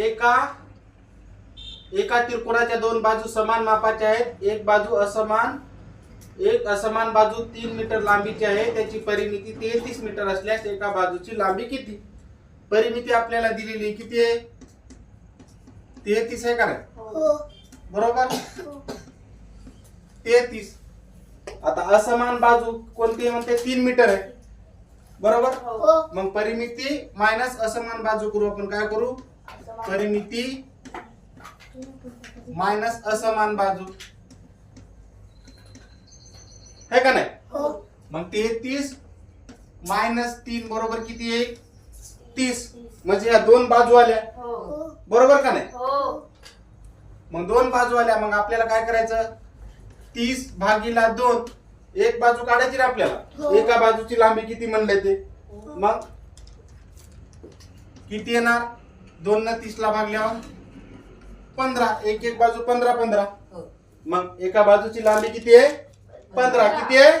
एका एका त्रिकोणाच्या दोन बाजू समान मापाच्या आहेत. एक बाजू असमान एक असमान बाजू तीन मीटर लांबीची आहे. त्याची परिमिती तेहतीस मीटर असल्यास एका बाजूची लांबी किती? परिमिती आपल्याला दिलेली. किती आहे? तेहतीस आहे का नाही? हो. बरोबर? तेहतीस. आता असमान बाजू कोणती आहे म्हणते? तीन मीटर आहे. बरोबर? हो. मग परिमिती मायनस असमान बाजू करू आपण काय करू? परिमिती मायनस असमान बाजू. है का नाही? हो. मग तेहतीस मायनस तीन बरोबर किती आहे? तीस. म्हणजे या दोन बाजू आल्या. हो. बरोबर का नाही? हो. मग दोन बाजू आल्या मग आपल्याला काय करायचं? तीस भागीला दोन. एक बाजू काढायची ना आपल्याला. एका बाजूची लांबी किती म्हणले ते? मग किती येणार? दोन न तीस ला भागल्यावर पंधरा एक एक बाजू पंधरा पंधरा. मग एका बाजूची लांबी किती आहे? पंधरा. किती आहे.